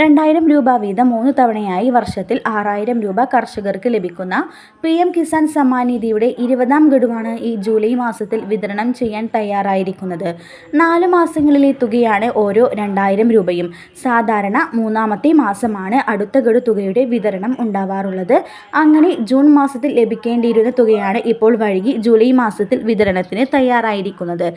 രണ്ടായിരം രൂപ വീതം മൂന്ന് തവണയായി വർഷത്തിൽ ആറായിരം രൂപ കർഷകർക്ക് ലഭിക്കുന്ന പി എം കിസാൻ സമ്മാൻ നിധിയുടെ ഇരുപതാം ഗഡുവാണ് ഈ ജൂലൈ മാസത്തിൽ വിതരണം ചെയ്യാൻ തയ്യാറായിരിക്കുന്നത്. നാല് മാസങ്ങളിലെ തുകയാണ് ഓരോ രണ്ടായിരം രൂപയും. സാധാരണ മൂന്നാമത്തെ മാസമാണ് അടുത്ത ഗഡു തുകയുടെ വിതരണം ഉണ്ടാവാറുള്ളത്. അങ്ങനെ ജൂൺ മാസത്തിൽ ലഭിക്കേണ്ടിയിരുന്ന തുകയാണ് ഇപ്പോൾ വൈകി ജൂലൈ മാസത്തിൽ വിതരണത്തിന് തയ്യാറായിരിക്കുന്നത്.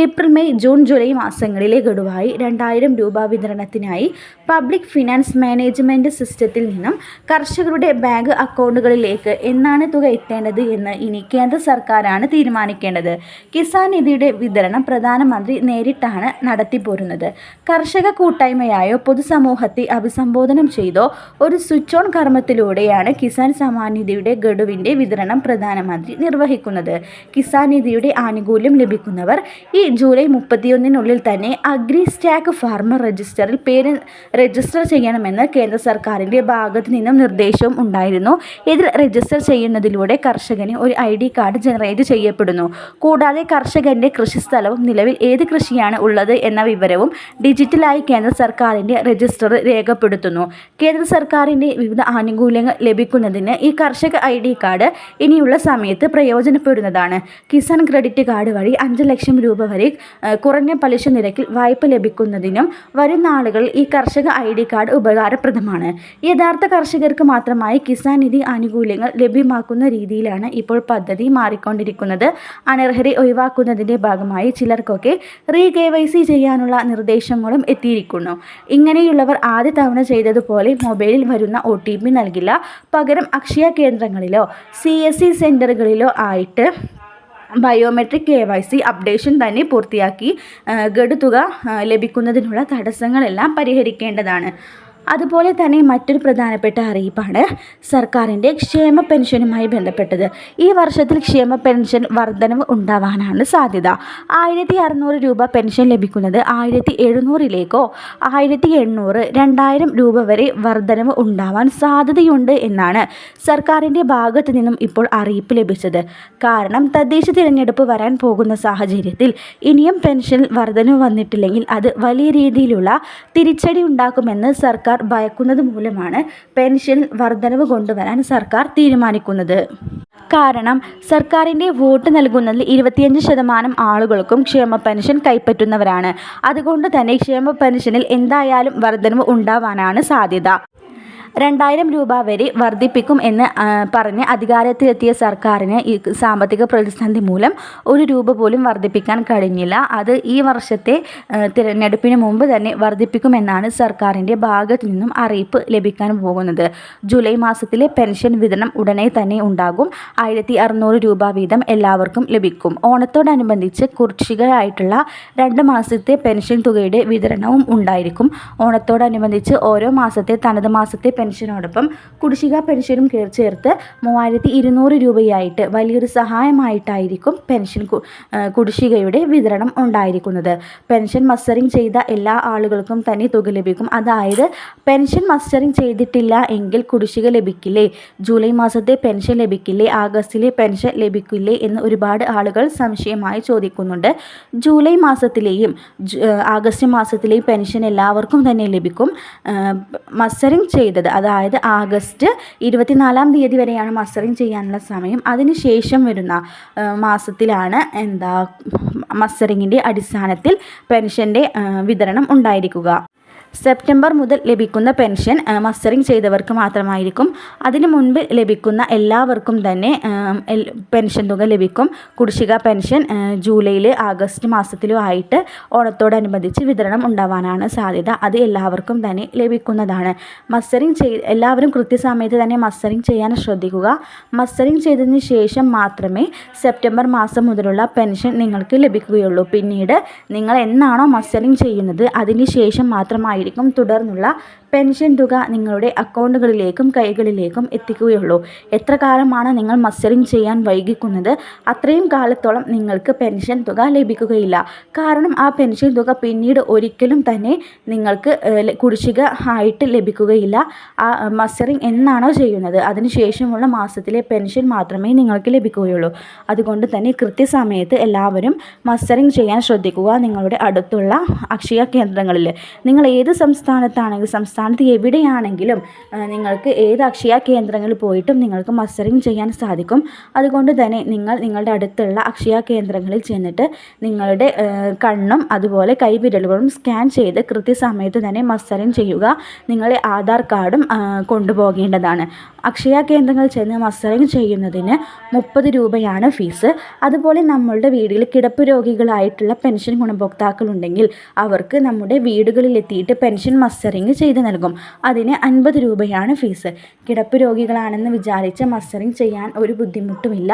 ഏപ്രിൽ മെയ് ജൂൺ ജൂലൈ മാസങ്ങളിലെ ഗഡുവായി രണ്ടായിരം രൂപ വിതരണത്തിനായി പബ്ലിക് ഫിനാൻസ് മാനേജ്മെന്റ് സിസ്റ്റത്തിൽ നിന്നും കർഷകരുടെ ബാങ്ക് അക്കൗണ്ടുകളിലേക്ക് എന്നാണ് തുക എത്തേണ്ടത് എന്ന് ഇനി കേന്ദ്ര സർക്കാരാണ് തീരുമാനിക്കേണ്ടത്. കിസാൻ നിധിയുടെ വിതരണം പ്രധാനമന്ത്രി നേരിട്ടാണ് നടത്തിപ്പോരുന്നത് കർഷക കൂട്ടായ്മയായോ പൊതുസമൂഹത്തെ അഭിസംബോധനം ചെയ്തോ ഒരു സ്വിച്ച് ഓൺ കർമ്മത്തിലൂടെയാണ് കിസാൻ സമ്മാൻ നിധിയുടെ ഗഡുവിന്റെ വിതരണം പ്രധാനമന്ത്രി നിർവഹിക്കുന്നത്. കിസാൻ നിധിയുടെ ആനുകൂല്യം ലഭിക്കുന്നവർ ഈ ജൂലൈ മുപ്പത്തിയൊന്നിനുള്ളിൽ തന്നെ അഗ്രി സ്റ്റാക്ക് ഫാർമർ രജിസ്റ്ററിൽ പേര് രജിസ്റ്റർ ചെയ്യണമെന്ന് കേന്ദ്ര സർക്കാരിന്റെ ഭാഗത്ത് നിന്നും നിർദ്ദേശവും ഉണ്ടായിരുന്നു. ഇതിൽ രജിസ്റ്റർ ചെയ്യുന്നതിലൂടെ കർഷകന് ഒരു ഐ ഡി കാർഡ് ജനറേറ്റ് ചെയ്യപ്പെടുന്നു. കൂടാതെ കർഷകന്റെ കൃഷിസ്ഥലവും നിലവിൽ ഏത് കൃഷിയാണ് ഉള്ളത് എന്ന വിവരവും ഡിജിറ്റലായി കേന്ദ്ര സർക്കാരിന്റെ രജിസ്റ്ററിൽ രേഖപ്പെടുത്തുന്നു. കേന്ദ്ര സർക്കാരിന്റെ വിവിധ ആനുകൂല്യങ്ങൾ ലഭിക്കുന്നതിന് ഈ കർഷക ഐ ഡി കാർഡ് ഇനിയുള്ള സമയത്ത് പ്രയോജനപ്പെടുന്നതാണ്. കിസാൻ ക്രെഡിറ്റ് കാർഡ് വഴി അഞ്ച് ലക്ഷം രൂപ വരെ കുറഞ്ഞ പലിശ നിരക്കിൽ വായ്പ ലഭിക്കുന്നതിനും വരും നാളുകളിൽ ഈ കർഷക ഐ ഡി കാർഡ് ഉപകാരപ്രദമാണ്. യഥാർത്ഥ കർഷകർക്ക് മാത്രമായി കിസാൻ നിധി ആനുകൂല്യങ്ങൾ ലഭ്യമാക്കുന്ന രീതിയിലാണ് ഇപ്പോൾ പദ്ധതി മാറിക്കൊണ്ടിരിക്കുന്നത്. അനർഹരെ ഒഴിവാക്കുന്നതിന്റെ ഭാഗമായി ചിലർക്കൊക്കെ റീ കെ വൈ സി ചെയ്യാനുള്ള നിർദ്ദേശങ്ങളും എത്തിയിരിക്കുന്നു. ഇങ്ങനെയുള്ളവർ ആദ്യ തവണ ചെയ്തതുപോലെ മൊബൈലിൽ വരുന്ന ഒ ടി പി നൽകില്ല. പകരം അക്ഷയ കേന്ദ്രങ്ങളിലോ സി എസ് സി സെന്ററുകളിലോ ആയിട്ട് biometric K Y C updation തന്നെ പൂർത്തിയാക്കി ഗഡു തുക ലഭിക്കുന്നതിനുള്ള തടസ്സങ്ങളെല്ലാം പരിഹരിക്കേണ്ടതാണ്. അതുപോലെ തന്നെ മറ്റൊരു പ്രധാനപ്പെട്ട അറിയിപ്പാണ് സർക്കാരിന്റെ ക്ഷേമ പെൻഷനുമായി ബന്ധപ്പെട്ടത്. ഈ വർഷത്തിൽ ക്ഷേമ പെൻഷൻ വർധനവ് ഉണ്ടാവാനാണ് സാധ്യത. ആയിരത്തി അറുന്നൂറ് രൂപ പെൻഷൻ ലഭിക്കുന്നത് ആയിരത്തി എഴുന്നൂറിലേക്കോ ആയിരത്തി എണ്ണൂറ് രണ്ടായിരം രൂപ വരെ വർധനവ് ഉണ്ടാവാൻ സാധ്യതയുണ്ട് എന്നാണ് സർക്കാരിന്റെ ഭാഗത്തു നിന്നും ഇപ്പോൾ അറിയിപ്പ് ലഭിച്ചത്. കാരണം തദ്ദേശ തിരഞ്ഞെടുപ്പ് വരാൻ പോകുന്ന സാഹചര്യത്തിൽ ഇനിയും പെൻഷൻ വർധനവ് വന്നിട്ടില്ലെങ്കിൽ അത് വലിയ രീതിയിലുള്ള തിരിച്ചടി ഉണ്ടാക്കുമെന്ന് സർക്കാർ ഭയക്കുന്നത് മൂലമാണ് പെൻഷൻ വർധനവ് കൊണ്ടുവരാൻ സർക്കാർ തീരുമാനിക്കുന്നത്. കാരണം സർക്കാരിന്റെ വോട്ട് നൽകുന്നതിൽ ഇരുപത്തിയഞ്ച് ശതമാനം ആളുകൾക്കും ക്ഷേമ പെൻഷൻ കൈപ്പറ്റുന്നവരാണ്. അതുകൊണ്ട് തന്നെ ക്ഷേമ പെൻഷനിൽ എന്തായാലും വർധനവ് ഉണ്ടാവാനാണ് സാധ്യത. രണ്ടായിരം രൂപ വരെ വർദ്ധിപ്പിക്കും എന്ന് പറഞ്ഞ് അധികാരത്തിലെത്തിയ സർക്കാരിന് ഈ സാമ്പത്തിക പ്രതിസന്ധി മൂലം ഒരു രൂപ പോലും വർദ്ധിപ്പിക്കാൻ കഴിഞ്ഞില്ല. അത് ഈ വർഷത്തെ തിരഞ്ഞെടുപ്പിന് മുമ്പ് തന്നെ വർദ്ധിപ്പിക്കുമെന്നാണ് സർക്കാരിന്റെ ഭാഗത്തു നിന്നും അറിയിപ്പ് ലഭിക്കാൻ പോകുന്നത്. ജൂലൈ മാസത്തിലെ പെൻഷൻ വിതരണം ഉടനെ തന്നെ ഉണ്ടാകും. ആയിരത്തി അറുന്നൂറ് രൂപ വീതം എല്ലാവർക്കും ലഭിക്കും. ഓണത്തോടനുബന്ധിച്ച് കുർഷികയായിട്ടുള്ള രണ്ട് മാസത്തെ പെൻഷൻ തുകയുടെ വിതരണവും ഉണ്ടായിരിക്കും. ഓണത്തോടനുബന്ധിച്ച് ഓരോ മാസത്തെ തനത് മാസത്തെ പെൻഷനോടൊപ്പം കുടിശ്ശിക പെൻഷനും ചേർത്ത് മൂവായിരത്തി ഇരുന്നൂറ് രൂപയായിട്ട് വലിയൊരു സഹായമായിട്ടായിരിക്കും പെൻഷൻ കുടിശ്ശികയുടെ വിതരണം ഉണ്ടായിരിക്കുന്നത്. പെൻഷൻ മസ്റ്ററിംഗ് ചെയ്ത എല്ലാ ആളുകൾക്കും തന്നെ തുക ലഭിക്കും. അതായത് പെൻഷൻ മസ്റ്ററിംഗ് ചെയ്തിട്ടില്ല എങ്കിൽ കുടിശ്ശിക ലഭിക്കില്ലേ? ജൂലൈ മാസത്തെ പെൻഷൻ ലഭിക്കില്ലേ? ആഗസ്റ്റിലെ പെൻഷൻ ലഭിക്കില്ലേ? എന്ന് ഒരുപാട് ആളുകൾ സംശയമായി ചോദിക്കുന്നുണ്ട്. ജൂലൈ മാസത്തിലെയും ആഗസ്റ്റ് മാസത്തിലെയും പെൻഷൻ എല്ലാവർക്കും തന്നെ ലഭിക്കും. മസ്റ്ററിംഗ് ചെയ്തത് അതായത് ആഗസ്റ്റ് ഇരുപത്തിനാലാം തീയതി വരെയാണ് മസ്റ്ററിങ് ചെയ്യാനുള്ള സമയം. അതിനുശേഷം വരുന്ന മാസത്തിലാണ് എന്താ മസ്റ്ററിങ്ങിന്റെ അടിസ്ഥാനത്തിൽ പെൻഷന്റെ വിതരണം ഉണ്ടായിരിക്കുക. സെപ്റ്റംബർ മുതൽ ലഭിക്കുന്ന പെൻഷൻ മസ്റ്ററിങ് ചെയ്തവർക്ക് മാത്രമായിരിക്കും. അതിനു മുൻപ് ലഭിക്കുന്ന എല്ലാവർക്കും തന്നെ പെൻഷൻ തുക ലഭിക്കും. കുടിശ്ശിക പെൻഷൻ ജൂലൈയിൽ ആഗസ്റ്റ് മാസത്തിലും ആയിട്ട് ഓണത്തോടനുബന്ധിച്ച് വിതരണം ഉണ്ടാവാനാണ് സാധ്യത. അത് എല്ലാവർക്കും തന്നെ ലഭിക്കുന്നതാണ്. മസ്റ്ററിംഗ് ചെയ് എല്ലാവരും കൃത്യസമയത്ത് തന്നെ മസ്റ്ററിംഗ് ചെയ്യാൻ ശ്രദ്ധിക്കുക. മസ്റ്ററിംഗ് ചെയ്തതിന് ശേഷം മാത്രമേ സെപ്റ്റംബർ മാസം മുതലുള്ള പെൻഷൻ നിങ്ങൾക്ക് ലഭിക്കുകയുള്ളൂ. പിന്നീട് നിങ്ങൾ എന്നാണോ മസ്റ്ററിംഗ് ചെയ്യുന്നത് അതിന് ശേഷം മാത്രമായിരിക്കും തുടർന്നുള്ള പെൻഷൻ തുക നിങ്ങളുടെ അക്കൗണ്ടുകളിലേക്കും കൈകളിലേക്കും എത്തിക്കുകയുള്ളൂ. എത്ര കാലമാണ് നിങ്ങൾ മത്സരം ചെയ്യാൻ വൈകിക്കുന്നത്? അത്രയും കാലത്തോളം നിങ്ങൾക്ക് പെൻഷൻ തുക ലഭിക്കുകയില്ല. കാരണം ആ പെൻഷൻ തുക പിന്നീട് ഒരിക്കലും തന്നെ നിങ്ങൾക്ക് കുടിശ്ശിക ആയിട്ട് ലഭിക്കുകയില്ല. ആ മസ്റ്ററിങ് എന്നാണോ ചെയ്യുന്നത്? അതിനുശേഷമുള്ള മാസത്തിലെ പെൻഷൻ മാത്രമേ നിങ്ങൾക്ക് ലഭിക്കുകയുള്ളൂ. അതുകൊണ്ട് തന്നെ കൃത്യസമയത്ത് എല്ലാവരും മസ്റ്ററിങ് ചെയ്യാൻ ശ്രദ്ധിക്കുക നിങ്ങളുടെ അടുത്തുള്ള അക്ഷയ കേന്ദ്രങ്ങളിൽ. നിങ്ങൾ ഏത് സംസ്ഥാനത്താണെങ്കിലും സംസ്ഥാനത്ത് എവിടെയാണെങ്കിലും നിങ്ങൾക്ക് ഏത് അക്ഷയ കേന്ദ്രങ്ങളിൽ പോയിട്ടും നിങ്ങൾക്ക് മസ്റ്ററിങ് ചെയ്യാൻ സാധിക്കും. അതുകൊണ്ട് തന്നെ നിങ്ങൾ നിങ്ങളുടെ അടുത്തുള്ള അക്ഷയ കേന്ദ്രങ്ങളിൽ ചെന്നിട്ട് നിങ്ങളുടെ കണ്ണും അതുപോലെ കൈവിരലുകളും സ്കാൻ ചെയ്ത് കൃത്യസമയത്ത് തന്നെ മസ്റ്ററിങ് ചെയ്യുക. നിങ്ങളെ ആധാർ കാർഡും കൊണ്ടുപോകേണ്ടതാണ്. അക്ഷയ കേന്ദ്രങ്ങളിൽ ചെന്ന് മസ്റ്ററിങ് ചെയ്യുന്നതിന് മുപ്പത് രൂപയാണ് ഫീസ്. അതുപോലെ നമ്മളുടെ വീടുകളിൽ കിടപ്പ് രോഗികളായിട്ടുള്ള പെൻഷൻ ഗുണഭോക്താക്കളുണ്ടെങ്കിൽ അവർക്ക് നമ്മുടെ വീടുകളിലെത്തിയിട്ട് പെൻഷൻ മസ്റ്ററിങ് ചെയ്ത് നൽകും. അതിന് അൻപത് രൂപയാണ് ഫീസ്. കിടപ്പ് രോഗികളാണെന്ന് വിചാരിച്ച് മസ്റ്ററിങ് ചെയ്യാൻ ഒരു ബുദ്ധിമുട്ടുമില്ല.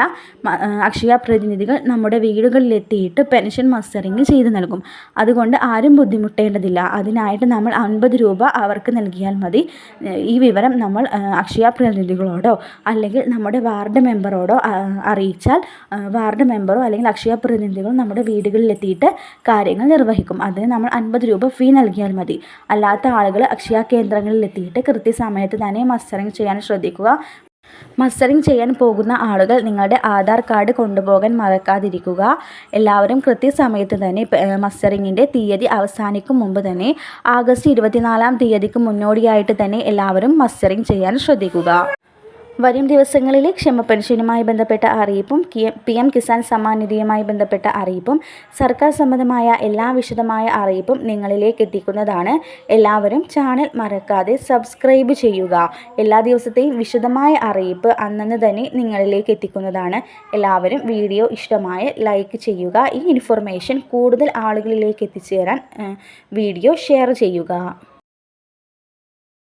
അക്ഷയ പ്രതിനിധികൾ നമ്മുടെ വീടുകളിലെത്തിയിട്ട് പെൻഷൻ മസ്റ്ററിങ് ചെയ്ത് നൽകും. അതുകൊണ്ട് ആരും ബുദ്ധിമുട്ടേണ്ടതില്ല. അതിനായിട്ട് നമ്മൾ അൻപത് രൂപ അവർക്ക് നൽകിയാൽ മതി. ഈ വിവരം നമ്മൾ അക്ഷയ പ്രതിനിധികളോടോ അല്ലെങ്കിൽ നമ്മുടെ വാർഡ് മെമ്പറോടോ അറിയിച്ചാൽ വാർഡ് മെമ്പറോ അല്ലെങ്കിൽ അക്ഷയ പ്രതിനിധികളോ നമ്മുടെ വീടുകളിലെത്തിയിട്ട് കാര്യങ്ങൾ നിർവഹിക്കും. അതിന് നമ്മൾ അൻപത് രൂപ ഫീ നൽകിയാൽ മതി. അല്ലാത്ത ആളുകൾ അക്ഷയ കേന്ദ്രങ്ങളിൽ എത്തിയിട്ട് കൃത്യസമയത്ത് തന്നെ മസ്റ്ററിങ് ചെയ്യാൻ ശ്രദ്ധിക്കുക. മസ്റ്ററിങ് ചെയ്യാൻ പോകുന്ന ആളുകൾ നിങ്ങളുടെ ആധാർ കാർഡ് കൊണ്ടുപോകാൻ മറക്കാതിരിക്കുക. എല്ലാവരും കൃത്യസമയത്ത് തന്നെ മസ്റ്ററിങ്ങിന്റെ തീയതി അവസാനിക്കും മുമ്പ് തന്നെ ആഗസ്റ്റ് ഇരുപത്തിനാലാം തീയതിക്ക് മുന്നോടിയായിട്ട് തന്നെ എല്ലാവരും മസ്റ്ററിങ് ചെയ്യാൻ ശ്രദ്ധിക്കുക. വരും ദിവസങ്ങളിലെ ക്ഷമ പെൻഷനുമായി ബന്ധപ്പെട്ട അറിയിപ്പും പി എം കിസാൻ സമ്മാൻ നിധിയുമായി ബന്ധപ്പെട്ട അറിയിപ്പും സർക്കാർ സംബന്ധമായ എല്ലാ വിശദമായ അറിയിപ്പും നിങ്ങളിലേക്ക് എത്തിക്കുന്നതാണ്. എല്ലാവരും ചാനൽ മറക്കാതെ സബ്സ്ക്രൈബ് ചെയ്യുക. എല്ലാ ദിവസത്തെയും വിശദമായ അറിയിപ്പ് അന്നന്ന് തന്നെ നിങ്ങളിലേക്ക് എത്തിക്കുന്നതാണ്. എല്ലാവരും വീഡിയോ ഇഷ്ടമായ ലൈക്ക് ചെയ്യുക. ഈ ഇൻഫർമേഷൻ കൂടുതൽ ആളുകളിലേക്ക് എത്തിച്ചേരാൻ വീഡിയോ ഷെയർ ചെയ്യുക.